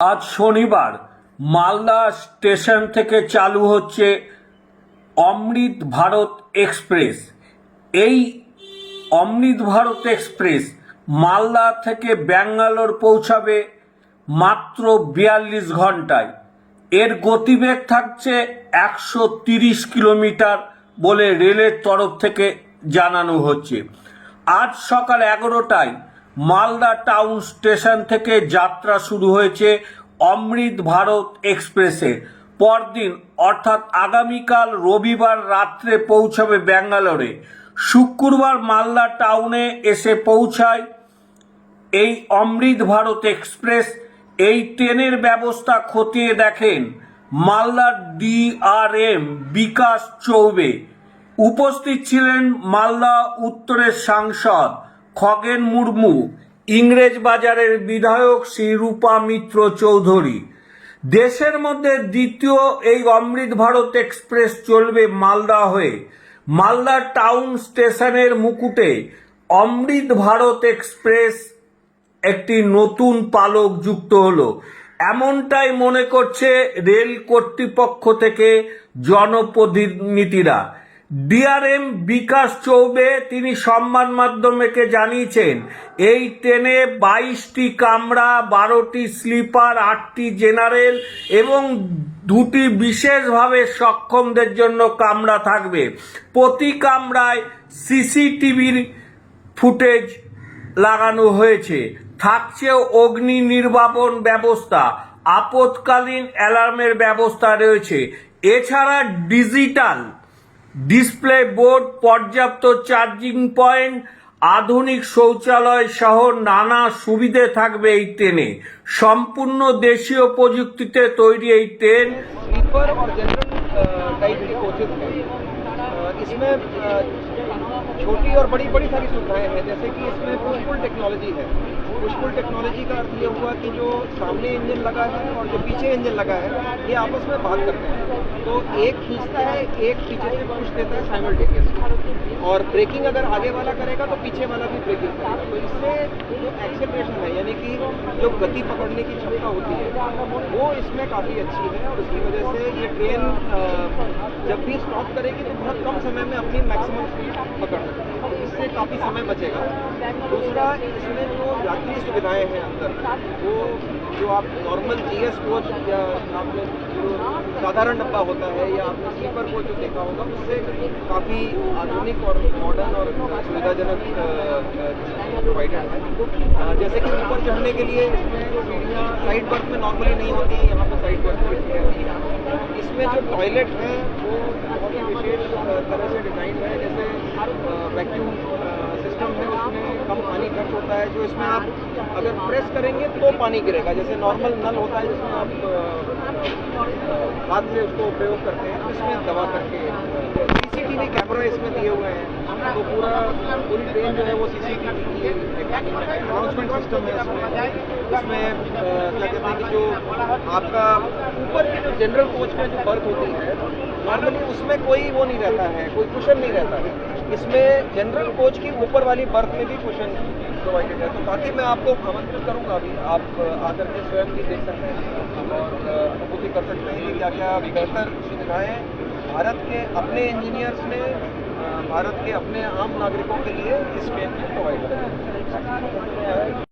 আজ শনিবার মালদা স্টেশন থেকে চালু হচ্ছে অমৃত ভারত এক্সপ্রেস। এই অমৃত ভারত এক্সপ্রেস মালদা থেকে ব্যাঙ্গালোর পৌঁছাবে মাত্র বিয়াল্লিশ ঘন্টায়। এর গতিবেগ থাকছে একশো তিরিশ কিলোমিটার বলে রেলের তরফ থেকে জানানো হচ্ছে। আজ সকাল এগারোটায় মালদা টাউন স্টেশন থেকে যাত্রা শুরু হয়েছে অমৃত ভারত এক্সপ্রেসে। পরদিন, অর্থাৎ আগামীকাল রবিবার রাত্রে পৌঁছাবে ব্যাঙ্গালোরে। শুক্রবার মালদা টাউনে এসে পৌঁছায় এই অমৃত ভারত এক্সপ্রেস। এই ট্রেনের ব্যবস্থা খতিয়ে দেখেন মালদার ডিআরএম বিকাশ চৌবে। উপস্থিত ছিলেন মালদা উত্তরের সাংসদ খগেন মুর্মু, ইংরেজ বাজারের বিধায়ক শ্রী রূপা মিত্র চৌধুরী। দেশের মধ্যে দ্বিতীয় এই অমৃত ভারত এক্সপ্রেস চলবে মালদা হয়ে। মালদা টাউন স্টেশনের মুকুটে অমৃত ভারত এক্সপ্রেস একটি নতুন পালক যুক্ত হলো। এমনটাই মনে করছে রেল কর্তৃপক্ষ থেকে জনপ্রতিনিধিরা। ডিআরএম বিকাশ চৌবে তিনি সম্মান মাধ্যমেকে জানিয়েছেন, এই ট্রেনে বাইশটি কামরা, বারোটি স্লিপার, আটটি জেনারেল এবং দুটি বিশেষভাবে সক্ষমদের জন্য কামরা থাকবে। প্রতি কামরায় সিসিটিভির ফুটেজ লাগানো হয়েছে। থাকছে অগ্নি নির্বাপন ব্যবস্থা, আপতকালীন অ্যালার্মের ব্যবস্থা রয়েছে। এছাড়া ডিজিটাল ডিসপ্লে বোর্ড, পর্যাপ্ত চার্জিং পয়েন্ট, আধুনিক শৌচালয় সহ নানা সুবিধে থাকবে এই ট্রেনে। সম্পূর্ণ দেশীয় প্রযুক্তিতে তৈরি এই ট্রেন। इसमें छोटी और बड़ी बड़ी सारी सुविधाएँ हैं। जैसे कि इसमें पुशपुल टेक्नोलॉजी है। पुशपुल टेक्नोलॉजी का अर्थ ये हुआ कि जो सामने इंजन लगा है और जो पीछे इंजन लगा है, ये आपस में बात करते हैं। तो एक खींचता है, एक पीछे से पुश देता है साइमल्टेनियसली और ब्रेकिंग अगर आगे वाला करेगा तो पीछे वाला भी ब्रेकिंग करेगा। तो इससे जो एक्सेलरेशन है, यानी कि जो गति पकड़ने की क्षमता होती है, वो इसमें काफ़ी अच्छी है। और उसकी वजह से ये ट्रेन जब भी स्टॉप करेगी तो बहुत कम समय में अपनी मैक्सिमम स्पीड पकड़ है। तो इससे काफ़ी समय बचेगा। दूसरा, इसमें जो यात्री सुविधाएँ हैं अंदर, वो जो आप नॉर्मल जीएस कोच या आपने जो साधारण डब्बा होता है या आपने स्लीपर कोच जो देखा होगा, उससे काफ़ी आधुनिक और मॉडर्न और सुविधाजनक प्रोवाइडेड है। जैसे कि ऊपर चढ़ने के लिए इसमें सीढ़ियाँ साइड बर्थ में नॉर्मली नहीं होती, यहाँ पर साइड में इसमें जो टॉयलेट है, वो बहुत विशेष तरह से डिज़ाइन है, जैसे वैक्यूम सिस्टम है उसमें कम पानी खर्च होता है, जो इसमें आप अगर प्रेस करेंगे तो पानी गिरेगा, जैसे नॉर्मल नल होता है जिसमें आप हाथ से उसको प्रयोग करते हैं इसमें दवा करके सीसीटीवी कैमरा इसमें दिए हुए हैं। तो पूरा पूरी ट्रेन जो है वो सीसीटीवी की अनाउंसमेंट सिस्टम है इसमें क्या कहते हैं कि जो आपका ऊपर की जो जनरल कोच में जो बर्थ होती है नॉर्मली उसमें कोई वो नहीं रहता है कोई कुशन नहीं रहता है। इसमें जनरल कोच की ऊपर वाली बर्थ में भी कुशन प्रोवाइडेड है। तो बाकी मैं आपको आमंत्रित करूँगा अभी आप आकर के स्वयं भी देख सकते हैं। और अ, अनुभूति कर सकते हैं। कि क्या क्या बेहतर सुविधाएँ भारत के अपने इंजीनियर्स ने भारत के अपने आम नागरिकों के लिए इस ट्रेन को प्रोवाइड करें।